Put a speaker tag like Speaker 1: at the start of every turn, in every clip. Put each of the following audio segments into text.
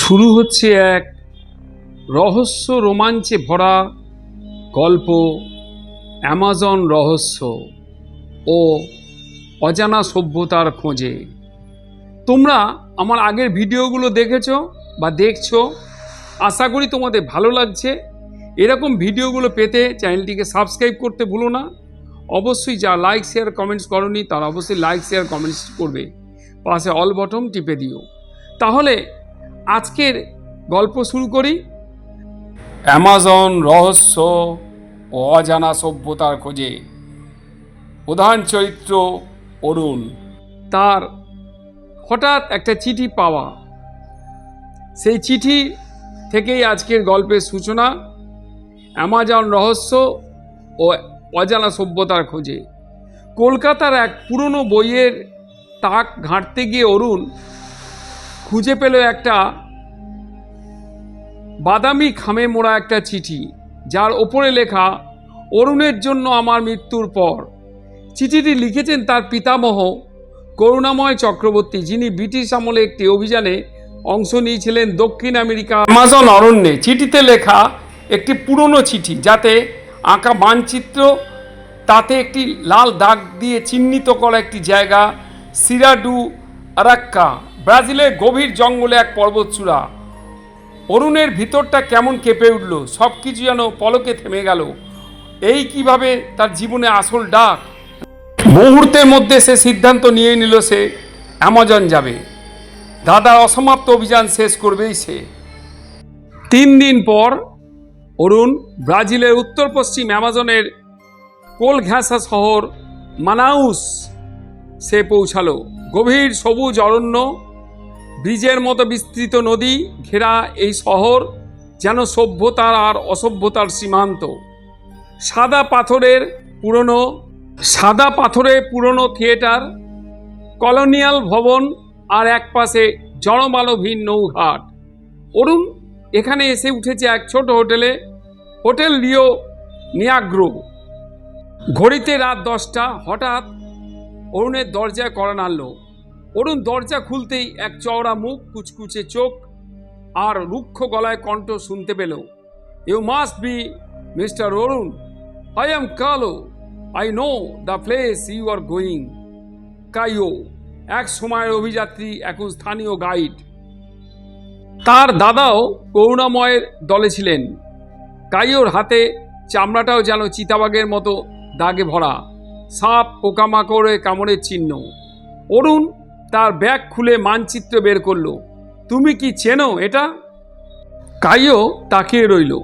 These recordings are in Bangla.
Speaker 1: শুরু হচ্ছে এক রহস্য রোমাঞ্চে ভরা গল্প, অ্যামাজন রহস্য ও অজানা সভ্যতার খোঁজে। তোমরা আমার আগের ভিডিওগুলো দেখেছ বা দেখছ? আশা করি তোমাদের ভালো লাগছে। এরকম ভিডিওগুলো পেতে চ্যানেলটিকে সাবস্ক্রাইব করতে ভুলো না। অবশ্যই যা লাইক শেয়ার কমেন্টস করনি, তারা অবশ্যই লাইক শেয়ার কমেন্টস করবে। পাশে অল বটম টিপে দিও। তাহলে আজকের গল্প শুরু করি। অ্যামাজন রহস্য ও অজানা সভ্যতার খোঁজে। প্রধান চরিত্র অরুণ। তার হঠাৎ একটা চিঠি পাওয়া। সেই চিঠি থেকেই আজকের গল্পের সূচনা অ্যামাজন রহস্য ও অজানা সভ্যতার খোঁজে। কলকাতার এক পুরনো বইয়ের তাক ঘাঁটতে গিয়ে অরুণ খুঁজে পেল একটা বাদামি খামে মোড়া একটা চিঠি, যার ওপরে লেখা, অরুণের জন্য আমার মৃত্যুর পর। চিঠিটি লিখেছেন তার পিতামহ করুণাময় চক্রবর্তী, যিনি ব্রিটিশ আমলে একটি অভিযানে অংশ নিয়েছিলেন দক্ষিণ আমেরিকা অ্যামাজন অরণ্যে। চিঠিতে লেখা একটি পুরনো চিঠি, যাতে আঁকা মানচিত্র, তাতে একটি লাল দাগ দিয়ে চিহ্নিত করা একটি জায়গা, সিরাডু আরাক্কা, ব্রাজিলের গভীর জঙ্গলে এক পর্বতচূড়া অরুণের ভিতরটা কেমন কেঁপে উঠল সব কিছু যেন পলকে থেমে গেল। এই কীভাবে তার জীবনে আসল ডাক? মুহূর্তের মধ্যে সে সিদ্ধান্ত নিয়ে নিল সে অ্যামাজন যাবে। দাদার অসমাপ্ত অভিযান শেষ করবেই সে। তিন দিন পর অরুণ ব্রাজিলের উত্তর পশ্চিম অ্যামাজনের কোলঘ্যাসা শহর মানাউস সে পৌঁছালো। গভীর সবুজ অরণ্য, ব্রিজের মতো বিস্তৃত নদী ঘেরা এই শহর যেন সভ্যতার আর অসভ্যতার সীমান্ত। সাদা পাথরের পুরনো, সাদা পাথরের পুরনো থিয়েটার, কলোনিয়াল ভবন আর এক পাশে জনমানবহীন নৌঘাট। অরুণ, এখানে এসে উঠেছে এক ছোট হোটেলে, হোটেল লিও নিয়াগ্রো। ঘড়িতে রাত দশটা, হঠাৎ অরুণের দরজায় করা নাড়ল। অরুণ দরজা খুলতেই এক চওড়া মুখ, কুচকুচে চোখ আর রুক্ষ গলায় কণ্ঠ শুনতে পেল। You must be mister Arun I am Kalo I know the place you are going কাইও এক সময়ের অভিযাত্রী, এখন স্থানীয় গাইড। তার দাদাও করুণাময়ের দলে ছিলেন। কাইওর হাতে চামড়াটাও যেন চিতাবাগের মতো দাগে ভরা। সাপ পোকামাকড়ে কামড়ের চিহ্ন। অরুণ তার ব্যাগ খুলে মানচিত্র বের করল। তুমি কি চেনো এটা? কাইও তাকিয়ে রইল।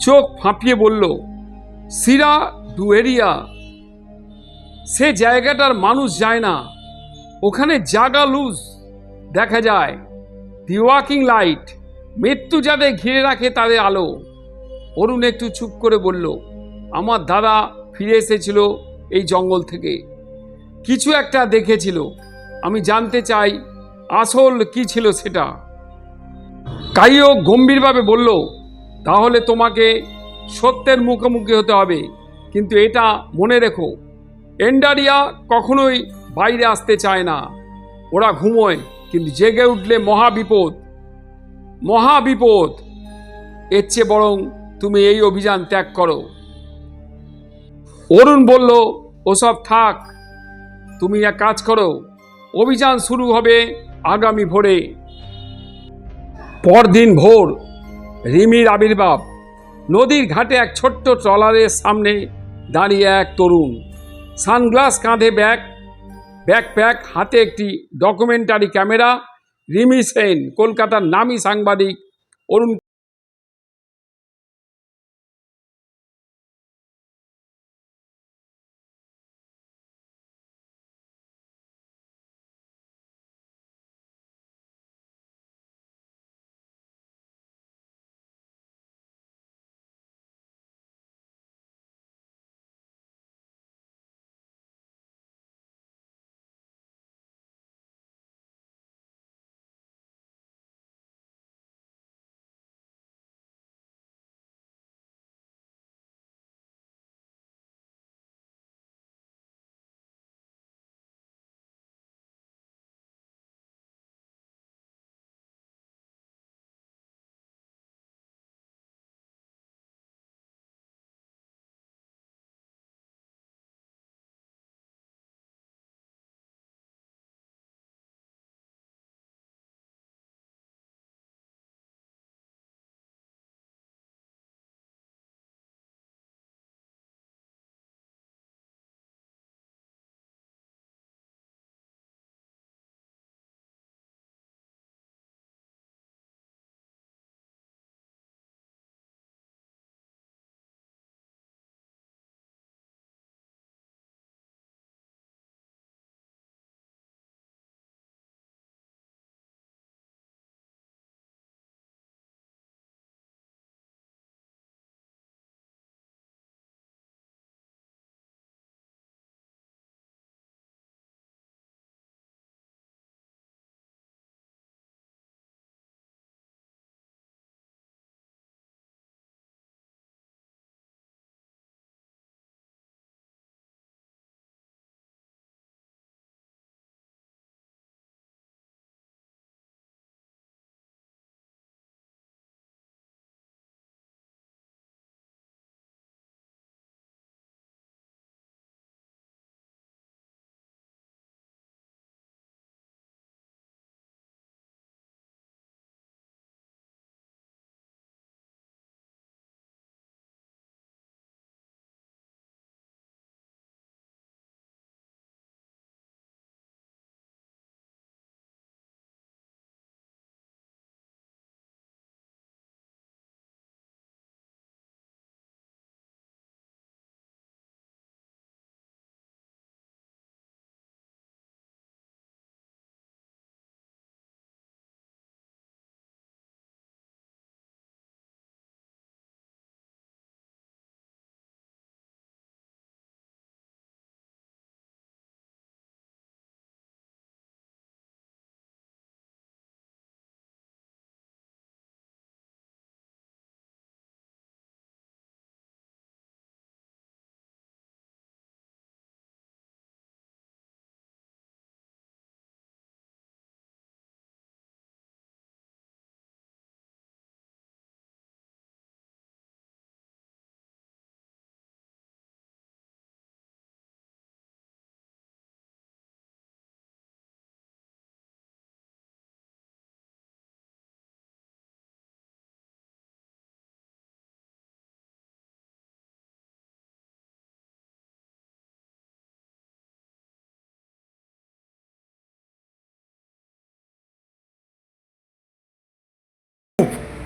Speaker 1: চোখ ফাঁপিয়ে বলল, সিরা ডুয়েরিয়া। সে জায়গাটার মানুষ যায় না। ওখানে জাগা লুজ দেখা যায়। The walking light. মৃত্যু যাদের ঘিরে রাখে তাদের আলো। অরুণ একটু চুপ করে বলল, আমার দাদা ফিরে এসেছিল এই জঙ্গল থেকে। কিছু একটা দেখেছিল। আমি জানতে চাই, আসল কি ছিল সেটা? কাইও গম্ভীরভাবে বলল, তাহলে তোমাকে সত্যের মুখোমুখি হতে হবে। কিন্তু এটা মনে রেখো, এন্ডারিয়া কখনোই বাইরে আসতে চায় না। ওরা ঘুমোয়, কিন্তু জেগে উঠলে মহাবিপদ। মহাবিপদ। এর চেয়ে বরং তুমি এই অভিযান ত্যাগ করো। অরুণ বলল, ওসব থাক, তুমি এক কাজ করো, অভিযান শুরু হবে আগামী ভোরে। পরদিন ভোর, রিমির আবির্ভাব, নদীর ঘাটে এক ছোট্ট ট্রলারের সামনে দাঁড়িয়ে এক তরুণ, সানগ্লাস কাঁধে ব্যাগ, ব্যাকপ্যাক, হাতে একটি ডকুমেন্টারি ক্যামেরা, রিমি সেন, কলকাতার নামী সাংবাদিক অরুণ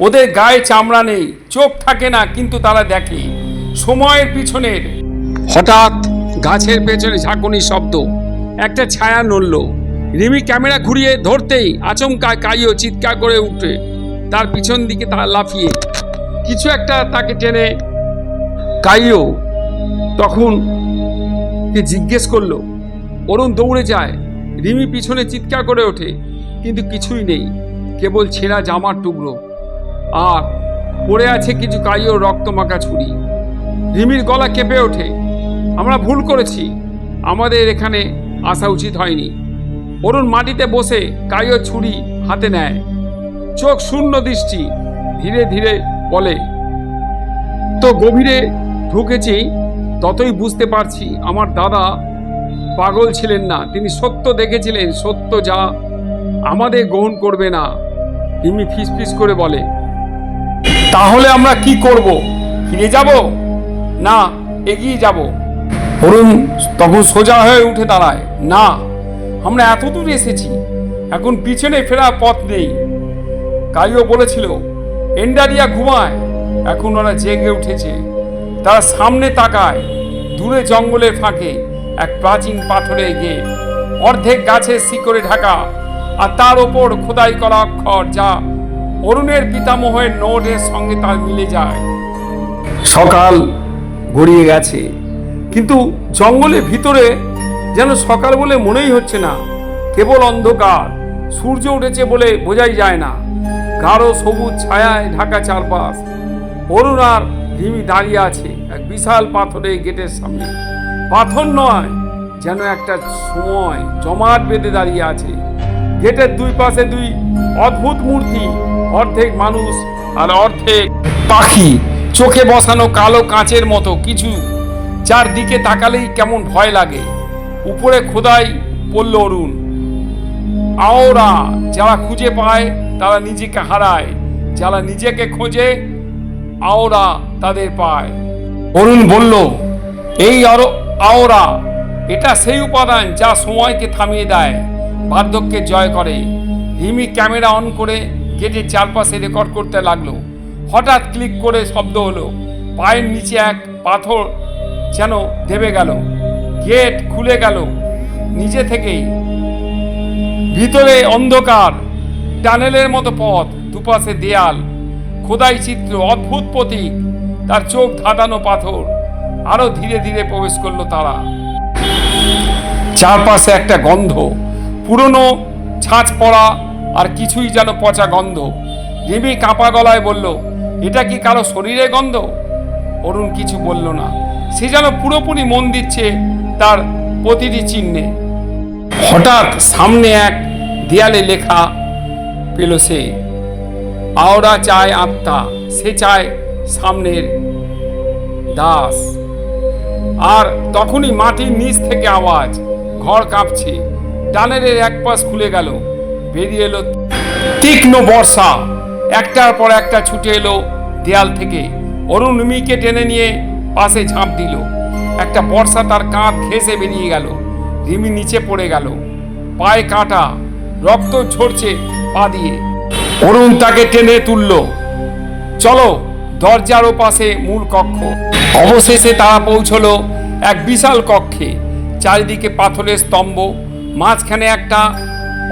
Speaker 1: ওদের গায়ে চামড়া নেই, চোখ থাকে না, কিন্তু তারা দেখে। সময়ের পিছনের হঠাৎ গাছের পেছনে ঝাঁকুনির শব্দ। একটা ছায়া নড়ল। রিমি ক্যামেরা ঘুরিয়ে ধরতেই আচমকা কাইও চিৎকার করে উঠে। তার পিছন দিকে তার লাফিয়ে। কিছু একটা তাকে টেনে কাইও তখন কে জিজ্ঞেস করল, অরুণ দৌড়ে যায়। রিমি পিছনে চিৎকার করে ওঠে, কিন্তু কিছুই নেই। কেবল ছেঁড়া জামার টুকরো। আর পড়ে আছে কিছু কাইও রক্তমাখা ছুরি। রিমির গলা কেঁপে ওঠে। আমরা ভুল করেছি। আমাদের এখানে আসা উচিত হয়নি। অরুণ মাটিতে বসে কাইও ছুরি হাতে নেয়। চোখ শূন্য দৃষ্টি। ধীরে ধীরে বলে, তো গভীরে ঢুকেছি, ততই বুঝতে পারছি আমার দাদা পাগল ছিলেন না। তিনি সত্য দেখেছিলেন, সত্য যা আমাদের গ্রহণ করবে না। রিমি ফিসফিস করে বলে তাহলে আমরা কি করব? ফিরে যাব? না, এগিয়ে যাব। অরুণ তখন সোজা হয়ে উঠে দাঁড়ায়। না, আমরা এত দূর এসেছি। এখন পিছনে ফেরা পথ নেই। কাইও বলেছিল, এন্ডারিয়া ঘুমায়। এখন ওরা জেগে উঠেছে। তারা সামনে তাকায়, দূরে জঙ্গলের ফাঁকে, এক প্রাচীন পাথরের গেট। অর্ধেক গাছের শিকড়ে ঢাকা, আর তার ওপর খোদাই করা অক্ষর যা অরুণের পিতামহের নোটের সঙ্গে তার মিলে যায়। সকাল গড়িয়ে গেছে, কিন্তু জঙ্গলের ভিতরে যেন সকাল বলে মনেই হচ্ছে না। কেবল অন্ধকার, সূর্য উঠেছে বলে বোঝাই যায় না। গাঢ় সবুজ ছায়ায় ঢাকা চারপাশ। অরুণ আর রিমি দাঁড়িয়ে আছে এক বিশাল পাথরের গেটের সামনে। পাথর নয়, যেন একটা সময় জমাট বেঁধে দাঁড়িয়ে আছে। গেটের দুই পাশে দুই অদ্ভুত মূর্তি। অর্ধেক মানুষ আর অর্ধেক পাখি। চোখে বসানো কালো কাঁচের মতো কিছু। যার দিকে তাকালেই কেমন ভয় লাগে। উপরে খোদাই পড়ল অরুণ। আওরা যারা খুঁজে পায়, তারা নিজেকে হারায়। যারা নিজেকে খোঁজে, আওরা তাদের পায়। অরুণ বলল, এই আওরা, এটা সেই উপাদান যা সময়কে থামিয়ে দেয়, বার্ধক্যে জয় করে। হিমি ক্যামেরা অন করে গেটের চারপাশে রেকর্ড করতে লাগল। হঠাৎ ক্লিক করে শব্দ হলো। পায়ের নিচে এক পাথর যেন দেবে গেল। গেট খুলে গেল। নিজে থেকেই। ভিতরে অন্ধকার। টানেলের মতো পথ, দুপাশে দেয়াল। খোদাই চিত্র, অদ্ভুত প্রতীক। তার চোখ ধাঁধানো পাথর। আরও ধীরে ধীরে প্রবেশ করল তারা। চারপাশে একটা গন্ধ। পুরনো ছাঁচ পড়া আর কিছুই যেন পচা গন্ধ। রিমি কাঁপা গলায় বলল, এটা কি কারও শরীরে গন্ধ? অরুণ কিছু বলল না। সে যেন পুরোপুরি মন দিচ্ছে তার প্রতিটি চিহ্নে। হঠাৎ সামনে এক দেয়ালে লেখা পেল সে, আওরা চায় আত্মা, সে চায় সামনের দাস। আর তখনই মাটির নিচ থেকে আওয়াজ, ঘর কাঁপছে। টানেলের এক পাশ খুলে গেল। বেরিয়ে এলো। তীক্ষ্ণ বর্ষা। একটার পর একটা ছুটে এলো দেয়াল থেকে। অরুণ মিকে টেনে নিয়ে পাশে ঝাঁপ দিল। একটা বর্ষা তার কাঁধ ঘেঁষে বেরিয়ে গেল। রিমি নিচে পড়ে গেল। পায়ে কাঁটা, রক্ত ঝরছে পা দিয়ে। অরুণ তাকে টেনে তুলল। চলো, দরজার পাশে মূল কক্ষ। অবশেষে তারা পৌঁছলো এক বিশাল কক্ষে। চারিদিকে পাথরের স্তম্ভ, মাঝখানে একটা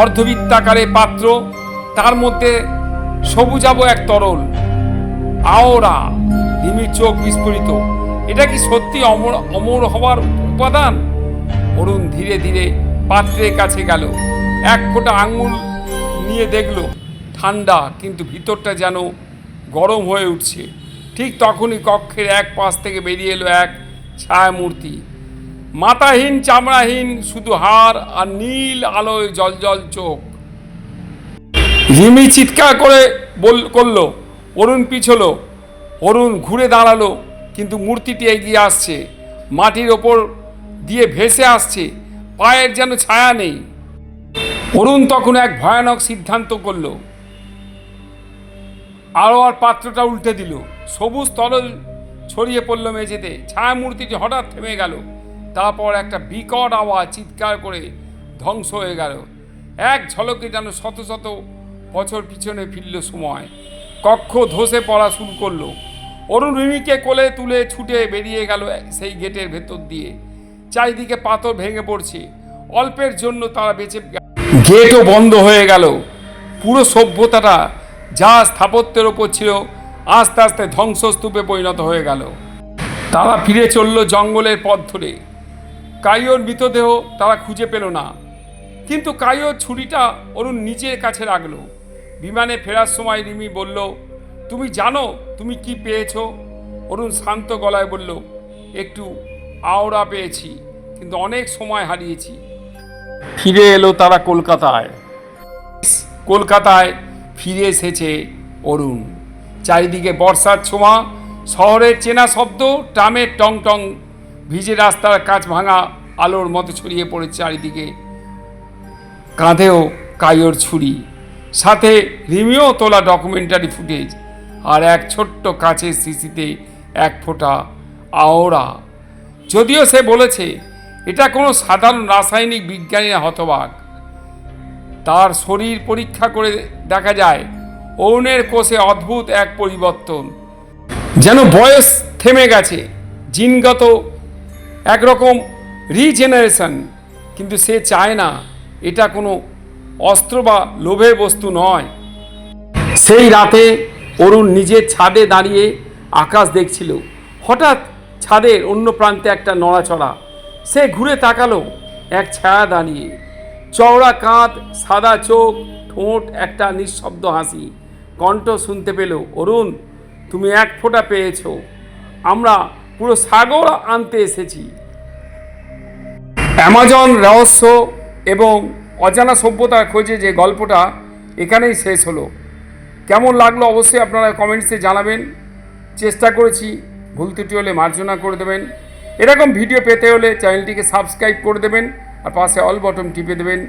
Speaker 1: অর্ধবৃত্তাকারে পাত্র, তার মধ্যে সবুজাব এক তরল, আওরা রিমির চোখ বিস্ফোরিত। এটা কি সত্যি অমর অমর হওয়ার উপাদান? অরুণ ধীরে ধীরে পাত্রের কাছে গেল, এক ফোঁটা আঙুল নিয়ে দেখল, ঠান্ডা, কিন্তু ভিতরটা যেন গরম হয়ে উঠছে। ঠিক তখনই কক্ষের এক পাশ থেকে বেরিয়ে এলো এক ছায়ামূর্তি। মাথাহীন চামড়াহীন, শুধু হাড় আর নীল আলোয় জলজল চোখ। রিমি চিৎকার করে বল, করল, অরুণ পিছলো, অরুণ ঘুরে দাঁড়াল, কিন্তু মূর্তিটি এগিয়ে আসছে, মাটির ওপর দিয়ে ভেসে আসছে, পায়ের যেন ছায়া নেই। অরুণ তখন এক ভয়ানক সিদ্ধান্ত করল। আরও আর পাত্রটা উল্টে দিল, সবুজ তরল ছড়িয়ে পড়ল মেঝেতে, ছায়া মূর্তিটি হঠাৎ থেমে গেল। তারপর একটা বিকট আওয়াজ চিৎকার করে ধ্বংস হয়ে গেল। এক ঝলকে যেন শত শত বছর পিছনে ফিরল সময়। কক্ষ ধসে পড়া শুরু করল। অরুণ রিমিকে কোলে তুলে ছুটে বেরিয়ে গেল সেই গেটের ভেতর দিয়ে। চারিদিকে পাথর ভেঙে পড়ছে। অল্পের জন্য তারা বেঁচে গেটও বন্ধ হয়ে গেল। পুরো সভ্যতাটা যা স্থাপত্যের ওপর ছিল আস্তে আস্তে ধ্বংসস্তূপে পরিণত হয়ে গেল। তারা ফিরে চলল জঙ্গলের পথ ধরে। কাইওর মৃতদেহ তারা খুঁজে পেল না। কিন্তু কাইওর ছুরিটা অরুণ নিজের কাছে রাখল। বিমানে ফেরার সময় রিমি বলল, তুমি জানো, তুমি কি পেয়েছ? অরুণ শান্ত গলায় বলল, একটু আওড়া পেয়েছি, কিন্তু অনেক সময় হারিয়েছি। ফিরে এলো তারা কলকাতায়। কলকাতায় ফিরে এসেছে অরুণ। চারিদিকে বর্ষার ছোঁয়া, শহরের চেনা শব্দ, ট্রামের টং টং ভিজে রাস্তার কাঁচ ভাঙা আলোর মতো ছড়িয়ে পড়েছে চারিদিকে। কাঁধেও কায়োর ছুরি, সাথে রিমিও তোলা ডকুমেন্টারি ফুটেজ আর এক ছোট্ট কাচের শিশিতে এক ফোঁটা আওড়া। যদিও সে বলেছে, এটা কোনো সাধারণ রাসায়নিক বিজ্ঞানীরা হতবাক। তার শরীর পরীক্ষা করে দেখা যায় অরুণের কোষে অদ্ভুত এক পরিবর্তন। যেন বয়স থেমে গেছে, জিনগত একরকম রিজেনারেশন কিন্তু সে চায় না, এটা কোনো অস্ত্র বা লোভের বস্তু নয়। সেই রাতে অরুণ নিজের ছাদে দাঁড়িয়ে আকাশ দেখছিল। হঠাৎ ছাদের অন্য প্রান্তে একটা নড়াচড়া। সে ঘুরে তাকালো এক ছায়া দাঁড়িয়ে। চওড়া কাঁধ, সাদা চোখ, ঠোঁট, একটা নিঃশব্দ হাসি। কণ্ঠ শুনতে পেল, অরুণ, তুমি এক ফোঁটা পেয়েছ। আমরা পুরো সাগর আনতে এসেছি। অ্যামাজন রহস্য এবং অজানা সভ্যতার খোঁজে যে গল্পটা এখানেই শেষ হলো। কেমন লাগল অবশ্যই আপনারা কমেন্টসে জানাবেন। চেষ্টা করেছি, ভুল ত্রুটি হলে মার্জনা করে দেবেন। এরকম ভিডিও পেতে হলে চ্যানেলটিকে সাবস্ক্রাইব করে দেবেন আর পাশে অল বটন টিপে দেবেন।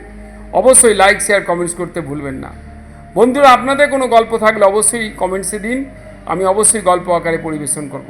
Speaker 1: অবশ্যই লাইক শেয়ার কমেন্টস করতে ভুলবেন না। বন্ধুরা, আপনাদের কোনো গল্প থাকলে অবশ্যই কমেন্টসে দিন। আমি অবশ্যই গল্প আকারে পরিবেশন করব।